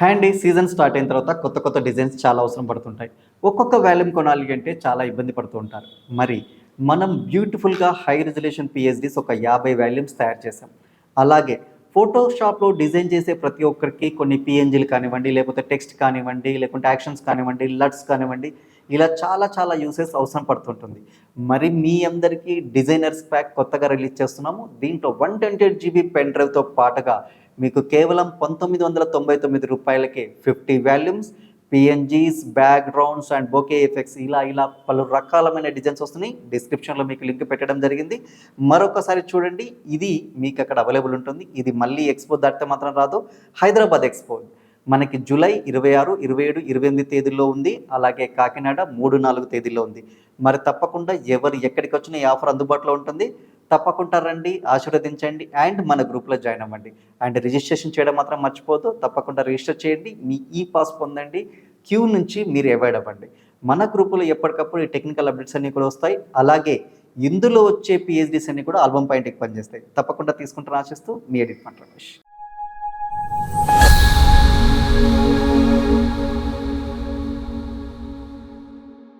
Handy season start అయిన తర్వాత కొత్త కొత్త డిజైన్స్ చాలా అవసరం పడుతుంటాయి. ఒక్కొక్క వాల్యూమ్ కొనాలి అంటే చాలా ఇబ్బంది పడుతూ ఉంటారు. మరి మనం బ్యూటిఫుల్గా హై రిజల్యూషన్ పిహెచ్డీస్ ఒక యాభై వాల్యూమ్స్ తయారు చేసాం అలాగే ఫోటోషాప్లో డిజైన్ చేసే ప్రతి ఒక్కరికి కొన్ని పిఎన్జీలు కానివ్వండి లేకపోతే టెక్స్ట్ కానివ్వండి లేకుంటే యాక్షన్స్ కానివ్వండి లట్స్ కానివ్వండి ఇలా చాలా చాలా యూసెస్ అవసరం పడుతుంటుంది. మరి మీ అందరికీ డిజైనర్స్ ప్యాక్ కొత్తగా రిలీజ్ చేస్తున్నాము. దీంట్లో one twenty eight GB pen డ్రైవ్తో పాటుగా మీకు కేవలం పంతొమ్మిది వందల తొంభై తొమ్మిది రూపాయలకే fifty volumes PNGs backgrounds and bokeh effects ఇలా ఇలా పలు రకాలమైన డిజైన్స్ వస్తున్నాయి. డిస్క్రిప్షన్లో మీకు లింక్ పెట్టడం జరిగింది. మరొకసారి చూడండి. ఇది మీకు అక్కడ అవైలబుల్ ఉంటుంది. ఇది మళ్ళీ ఎక్స్పో దాటితే మాత్రం రాదు. హైదరాబాద్ ఎక్స్పో. మనకి జూలై ఇరవై ఆరు ఇరవై ఏడు ఇరవై ఎనిమిది తేదీల్లో ఉంది. అలాగే కాకినాడ మూడు నాలుగు తేదీల్లో ఉంది. మరి తప్పకుండా ఎవరు ఎక్కడికి వచ్చినా ఈ ఆఫర్ అందుబాటులో ఉంటుంది. తప్పకుండా రండి ఆశీర్వదించండి అండ్ మన గ్రూప్లో జాయిన్ అవ్వండి. అండ్ రిజిస్ట్రేషన్ చేయడం మాత్రం మర్చిపోదు తప్పకుండా రిజిస్టర్ చేయండి. మీ e ఈ పాస్ పొందండి. క్యూ నుంచి మీరు అవాయిడ్ అవ్వండి. మన గ్రూపులో ఎప్పటికప్పుడు ఈ టెక్నికల్ అప్డేట్స్ అన్నీ కూడా వస్తాయి. అలాగే ఇందులో వచ్చే పిహెచ్డీస్ అన్నీ కూడా ఆల్బమ్ పాయింట్కి పనిచేస్తాయి. తప్పకుండా తీసుకుంటారని ఆశిస్తూ మీ ఎడిట్ పంట రమేష్.